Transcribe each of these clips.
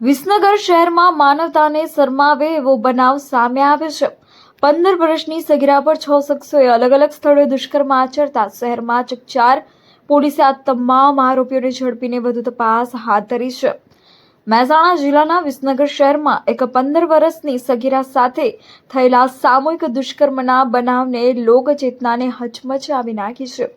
વિસનગર શહેરમાં માનવતાને શરમાવે એવો બનાવ સામે આવ્યો છે. પંદર વર્ષની સગીરા પર છ શખ્સોએ અલગ અલગ સ્થળોએ દુષ્કર્મ આચરતા શહેરમાં ચકચાર પોલીસે આ તમામ આરોપીઓને ઝડપીને વધુ તપાસ હાથ ધરી છે. મહેસાણા જિલ્લાના વિસનગર શહેરમાં એક પંદર વર્ષની સગીરા સાથે થયેલા સામૂહિક દુષ્કર્મના બનાવને લોકચેતનાને હચમચાવી નાખી છે.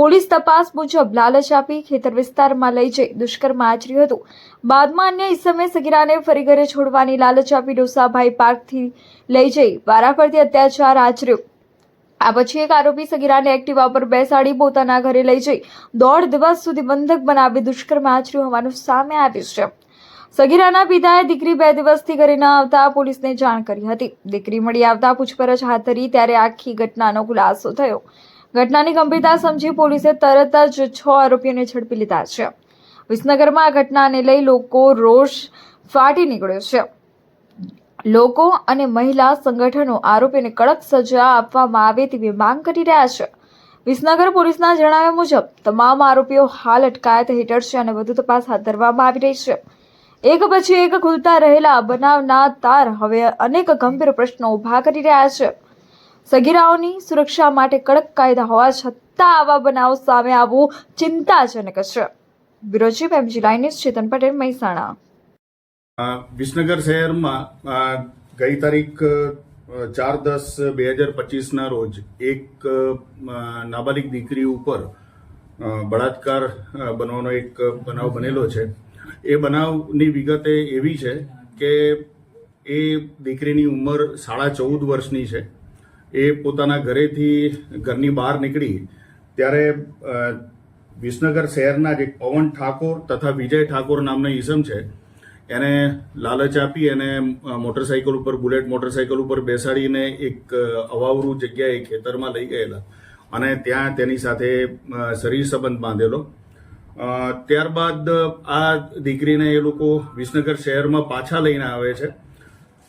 પોલીસ તપાસ મુજબ લાલચ આપી ખેતર વિસ્તારમાં લઈ જઈ દુષ્કર્મ આચર્યું હતું. બાદમાં અન્ય ઇસમે સગીરાને ફરી ઘરે છોડવાની લાલચ આપી ડોસાભાઈ પાર્કથી લઈ જઈ વારાફરતી અત્યાચાર આચર્યો. આ પછી એક આરોપી સગીરાને એક્ટિવા પર બેસાડી પોતાના ઘરે લઈ જઈ દોઢ દિવસ સુધી બંધક બનાવી દુષ્કર્મ આચર્યું હોવાનું સામે આવ્યું છે. સગીરાના પિતાએ દીકરી બે દિવસથી ઘરે ન આવતા પોલીસને જાણ કરી હતી. દીકરી મળી આવતા પૂછપરછ હાથ ધરી ત્યારે આખી ઘટનાનો ખુલાસો થયો. ઘટનાની ગંભીરતા સમજી પોલીસે તરત જ છ આરોપીઓને ઝડપી લીધા છે. વિસનગરમાં આ ઘટનાને લઈ લોકો રોષ ફાટી નીકળ્યો છે. લોકો અને મહિલા સંગઠનો આરોપીને કડક સજા આપવામાં આવે તેવી માંગ કરી રહ્યા છે. વિસનગર પોલીસના જણાવ્યા મુજબ, તમામ આરોપીઓ હાલ અટકાયત હેઠળ છે અને વધુ તપાસ હાથ ધરવામાં આવી રહી છે. એક પછી એક ખુલતા રહેલા બનાવના તાર હવે અનેક ગંભીર પ્રશ્નો ઊભા કરી રહ્યા છે. સગીરાઓની સુરક્ષા માટે કડક કાયદા હોવા છતાં આવા બનાવ સામે આવવું ચિંતાજનક છે. બ્યુરો ચીફ એમજી લાઇનિસ ચેતન પટેલ, મહેસાણા. વિસનગર શહેરમાં ગઈ તારીખ ચાર દસ બે હજાર પચીસના રોજ એક નાબાલિક દીકરી ઉપર બળાત્કાર બનવાનો એક બનાવ બનેલો છે. એ બનાવની વિગતે એવી છે કે એ દીકરીની ઉંમર સાડા ચૌદ વર્ષની છે. એ પોતાના ઘરેથી ઘરની બહાર નીકળી ત્યારે વિસનગર શહેરના જે પવન ઠાકોર તથા વિજય ઠાકોર નામના ઈસમ છે, એને લાલચ આપી એને મોટરસાઇકલ ઉપર, બુલેટ મોટરસાઇકલ ઉપર બેસાડીને એક અવાવરું જગ્યાએ ખેતરમાં લઈ ગયેલા અને ત્યાં તેની સાથે શરીર સંબંધ બાંધેલો. ત્યારબાદ આ દીકરીને એ લોકો વિસનગર શહેરમાં પાછા લઈને આવે છે.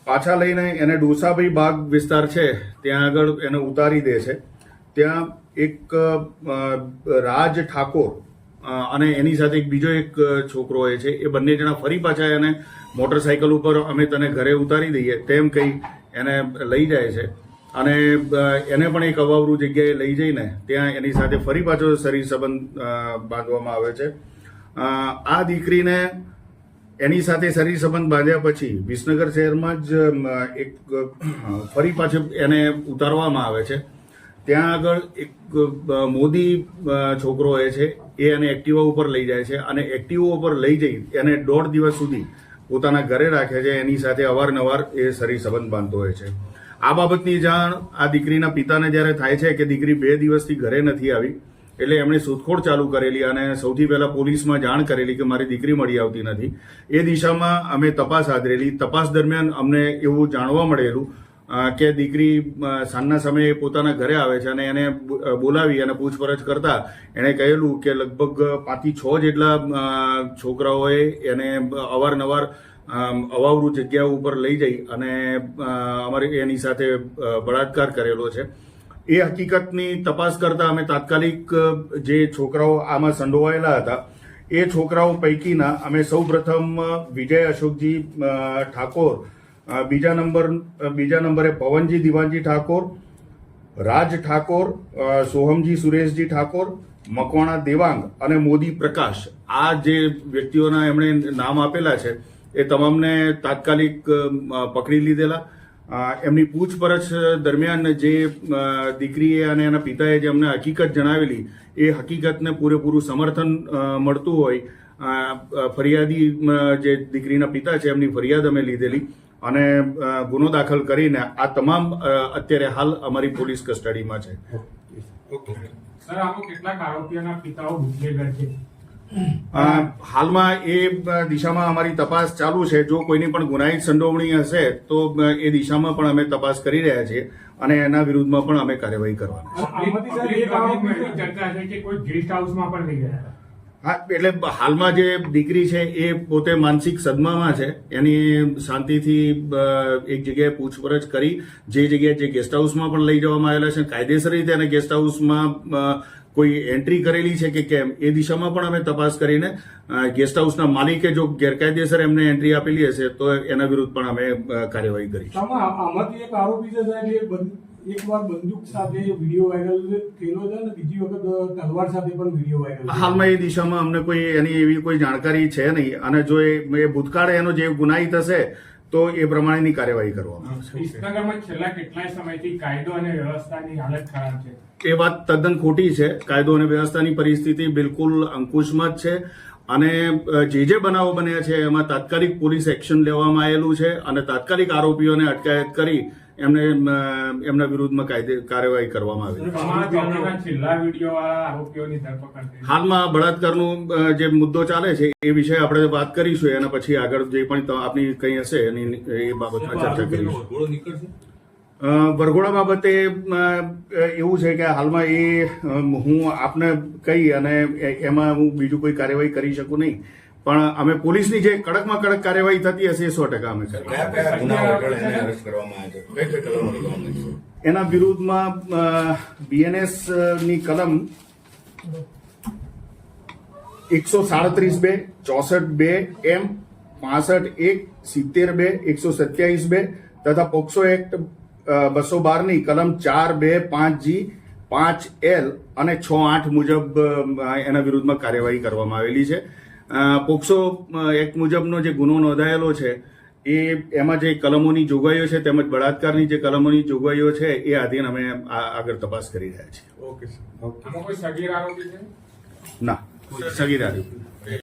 પાછા લઈને એને ડોસાભાઈ બાગ વિસ્તાર છે, ત્યાં આગળ એને ઉતારી દે છે. ત્યાં એક રાજ ઠાકોર અને એની સાથે એક બીજો એક છોકરો હોય છે, એ બંને જણા ફરી પાછા એને મોટરસાયકલ ઉપર અમે તને ઘરે ઉતારી દઈએ તેમ કહી એને લઈ જાય છે. અને એને પણ એક અવાવરું જગ્યાએ લઈ જઈને ત્યાં એની સાથે ફરી પાછો શરીર સંબંધ બાંધવામાં આવે છે. આ દીકરીને એની સાથે શરીર સંબંધ બાંધ્યા પછી વિસનગર શહેરમાં જ એક ફરી પાછું એને ઉતારવામાં આવે છે. ત્યાં આગળ એક મોદી છોકરો એ છે, એ એને એક્ટિવા ઉપર લઈ જાય છે અને એક્ટિવા ઉપર લઈ જઈ એને દોઢ દિવસ સુધી પોતાના ઘરે રાખે છે. એની સાથે અવારનવાર એ શરીર સંબંધ બાંધતો હોય છે. આ બાબતની જાણ આ દીકરીના પિતાને જ્યારે થાય છે કે દીકરી બે દિવસથી ઘરે નથી આવી એટલે એમણે શોધખોળ ચાલુ કરેલી અને સૌથી પહેલા પોલીસમાં જાણ કરેલી કે મારી દીકરી મળી આવતી નથી. એ દિશામાં અમે તપાસ આદરેલી. તપાસ દરમિયાન અમને એવું જાણવા મળેલું કે દીકરી સાંજના સમયે પોતાના ઘરે આવે છે અને એને બોલાવી અને પૂછપરછ કરતા એણે કહેલું કે લગભગ પાંચથી છ જેટલા છોકરાઓએ એને અવારનવાર અવાવરૂ જગ્યા ઉપર લઈ જઈ અને અમારે એની સાથે બળાત્કાર કરેલો છે. એ હકીકતની તપાસ કરતા અમે તાત્કાલિક જે છોકરાઓ આમાં સંડોવાયેલા હતા, એ છોકરાઓ પૈકીના અમે સૌ પ્રથમ વિજય અશોકજી ઠાકોર બીજા નંબર બીજા નંબરે પવનજી દિવાનજી ઠાકોર, રાજ ઠાકોર સોહમજી સુરેશજી ઠાકોર, મકવાણા દેવાંગ અને મોદી પ્રકાશ આ જે વ્યક્તિઓના એમણે નામ આપેલા છે, એ તમામને તાત્કાલિક પકડી લીધેલા. એમની પૂછપરછ દરમિયાન જે દીકરીએ અને એના પિતાએ જે અમને હકીકત જણાવેલી, એ હકીકતને પૂરેપૂરું સમર્થન મળતું હોય. ફરિયાદી જે દીકરીના પિતા છે, એમની ફરિયાદ અમે લીધેલી અને ગુનો દાખલ કરીને આ તમામ અત્યારે હાલ અમારી પોલીસ કસ્ટડીમાં છે. સર કેટલાક આરોપીઓના પિતાઓ છે? હાલમાં એ દિશામાં અમારી તપાસ ચાલુ છે જો કોઈની પણ ગુનાહિત સંડોવણી હશે તો એ દિશામાં પણ અમે તપાસ કરી રહ્યા છીએ અને એના વિરુદ્ધમાં પણ અમે કાર્યવાહી કરવાના છે હા, એટલે હાલમાં જે દીકરી છે એ પોતે માનસિક સદમામાં છે. એની શાંતિથી એક જગ્યાએ પૂછપરછ કરી, જે જગ્યાએ જે ગેસ્ટ હાઉસમાં પણ લઈ જવામાં આવેલા છે. કાયદેસર રીતે એને ગેસ્ટ હાઉસમાં કોઈ એન્ટ્રી કરેલી છે કે કેમ, એ દિશામાં પણ અમે તપાસ કરીને ગેસ્ટ હાઉસના માલિકે જો ગેરકાયદેસર એમને એન્ટ્રી આપેલી હશે, તો એના વિરુદ્ધ પણ અમે કાર્યવાહી કરી આમાં આમાંથી આરોપી છે એકવાર બંદૂક સાથે વીડિયો વાયરલ થયેલો છે અને બીજી વખત તલવાર સાથે પણ વીડિયો વાયરલ હાલમાં એ દિશામાં અમને કોઈ એની એવી કોઈ જાણકારી છે નહીં. અને જો એ ભૂતકાળે ભૂતકાળ એનો જે ગુનાહિત હશે તો એ પ્રમાણેની કાર્યવાહી કરવામાં આવશે. વિસનગરમાં છેલ્લા કેટલાય સમયથી કાયદો અને વ્યવસ્થાની હાલત ખરાબ છે. એ વાત તદ્દન ખોટી છે. કાયદો અને વ્યવસ્થાની પરિસ્થિતિ બિલકુલ અંકુશમાં જ છે. અને જે જે બનાવો બન્યા છે એમાં તાત્કાલિક પોલીસ એક્શન લેવામાં આવેલું છે અને તાત્કાલિક આરોપીઓને અટકાયત કરી એમને એમના વિરુદ્ધમાં કાયદે કાર્યવાહી કરવામાં આવી. હાલમાં બળાત્કારનું જે મુદ્દો ચાલે છે એ વિશે આપણે વાત કરીશું એના પછી આગળ જે પણ આપની કંઈ હશે એની એ બાબતમાં ચર્ચા કરીશું. વરઘોડા બાબતે એવું છે કે હાલમાં એ હું આપને કહી અને એમાં હું બીજું કોઈ કાર્યવાહી કરી શકું નહીં. પણ અમે પોલીસની જે કડકમાં કડક કાર્યવાહી થતી હશે એ સો ટકા અમે કરીએ એને વિરુદ્ધમાં બીએનએસની કલમ એકસો સાડત્રીસ બે ચોસઠ બે એમ પાસઠ એક સિત્તેર બે એકસો સત્યાવીસ બે તથા પોક્સો એક્ટ બસો બારની કલમ ચાર બે પાંચ જી પાંચ એલ અને છ આઠ મુજબ એના વિરુદ્ધમાં કાર્યવાહી કરવામાં આવેલી છે. પોક્સો એક્ટ મુજબનો જે ગુનો નોંધાયેલો છે એ એમાં જે કલમોની જોગવાઈઓ છે તેમજ બળાત્કારની જે કલમોની જોગવાઈઓ છે એ આધીન અમે આગળ તપાસ કરી રહ્યા છીએ. Okay sir. સગીર આરોપી છે? ના સગીર આરોપી.